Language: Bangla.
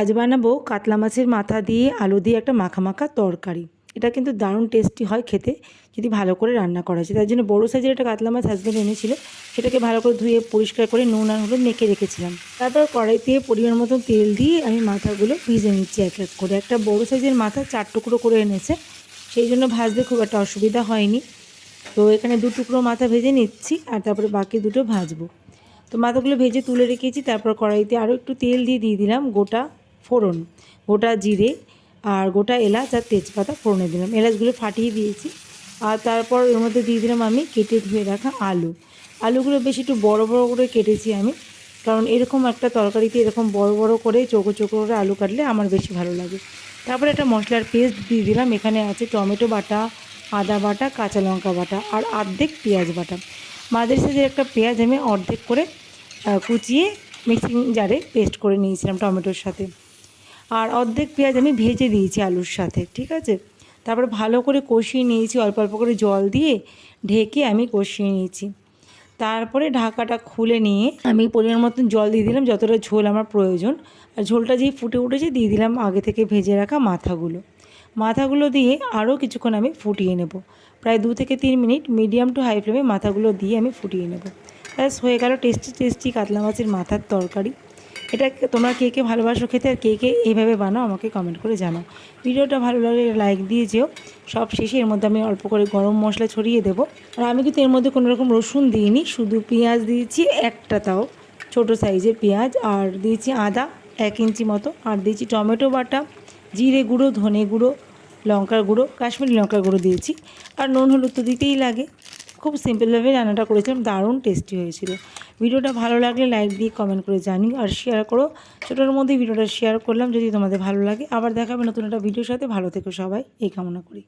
আজ বানাবো, কাতলা মাছের মাথা দিয়ে আলু দিয়ে একটা মাখা মাখা তরকারি। এটা কিন্তু দারুণ টেস্টি হয় খেতে, যদি ভালো করে রান্না করা যায়। তার জন্য বড়ো সাইজের একটা কাতলা মাছ হাজব্যান্ড এনেছিল, সেটাকে ভালো করে ধুয়ে পরিষ্কার করে নুন আর হলুদ মেখে রেখেছিলাম। তারপর কড়াইতে পরিমাণ মতো তেল দিয়ে আমি মাথাগুলো ভিজে নিচ্ছি এক এক করে। একটা বড়ো সাইজের মাথা চার টুকরো করে এনেছে, সেই জন্য ভাজতে খুব একটা অসুবিধা হয়নি। তো এখানে দু টুকরো মাথা ভেজে নিচ্ছি আর তারপরে বাকি দুটো ভাজবো। তো মাথাগুলো ভেজে তুলে রেখেছি, তারপর কড়াইতে আরও একটু তেল দিয়ে দিয়ে দিলাম গোটা। ফোড়ন। গোটা জিরে আর গোটা এলাচ আর তেজপাতা ফোড়নে দিলাম। এলাচগুলো ফাটিয়ে দিয়েছি। আর তারপর এর মধ্যে দিয়ে দিলাম আমি কেটে ধুয়ে রাখা আলু। আলুগুলো বেশ একটু বড় বড় করে কেটেছি আমি। কারণ এরকম একটা তরকারিতে এরকম বড় বড় করে চোখো চোখো করে আলু কাটলে আমার বেশি ভালো লাগে। তারপরে একটা মশলার পেস্ট দিয়ে দিলাম। এখানে আছে টমেটো বাটা, আদা বাটা, কাঁচা লঙ্কা বাটা আর অর্ধেক পেঁয়াজ বাটা। মাঝের সাইজের একটা পেঁয়াজ আমি অর্ধেক করে কুচিয়ে মিক্সিং জারে পেস্ট করে নিয়েছিলাম টমেটোর সাথে। আর অর্ধেক পেঁয়াজ আমি ভেজে দিয়েছি আলুর সাথে, ঠিক আছে? তারপর ভালো করে কষিয়ে নিয়েছি, অল্প অল্প করে জল দিয়ে ঢেকে আমি কষিয়ে নিয়েছি। তারপরে ঢাকাটা খুলে নিয়ে আমি পরিমাণ মতন জল দিয়ে দিলাম, যতটা ঝোল আমার প্রয়োজন। আর ঝোলটা যেই ফুটে উঠেছে দিয়ে দিলাম আগে থেকে ভেজে রাখা মাথাগুলো। মাথাগুলো দিয়ে আরও কিছুক্ষণ আমি ফুটিয়ে নেব। প্রায় দু থেকে তিন মিনিট মিডিয়াম টু হাই ফ্লেমে মাথাগুলো দিয়ে আমি ফুটিয়ে নেব। ব্যাস, হয়ে গেল টেস্টি টেস্টি কাতলা মাছের মাথার তরকারি। এটা তোমরা কে কে ভালোবাসো খেতে আর কে কে এইভাবে বানাও আমাকে কমেন্ট করে জানাও। ভিডিওটা ভালো লাগলে লাইক দিয়ে যেও। সব শেষে এর মধ্যে আমি অল্প করে গরম মশলা ছড়িয়ে দেবো। আর আমি কিন্তু এর মধ্যে কোনো রকম রসুন দিইনি, শুধু পেঁয়াজ দিয়েছি একটা তাও। ছোটো সাইজের পেঁয়াজ আর দিয়েছি আদা এক ইঞ্চি মতো। আর দিয়েছি টমেটো বাটা, জিরে গুঁড়ো, ধনে গুঁড়ো, লঙ্কার গুঁড়ো, কাশ্মীরি লঙ্কার গুঁড়ো দিয়েছি। আর নুন হলুদ তো দিতেই লাগে। খুব সিম্পলভাবে রান্নাটা করেছিলাম, দারুণ টেস্টি হয়েছিল। ভিডিওটা ভালো লাগলে লাইক দিয়ে কমেন্ট করে জানিও আর শেয়ার করো। ছোটোর মধ্যেই ভিডিওটা শেয়ার করলাম যদি তোমাদের ভালো লাগে। আবার দেখাবে নতুন একটা ভিডিওর সাথে। ভালো থেকো সবাই। এই কামনা করি।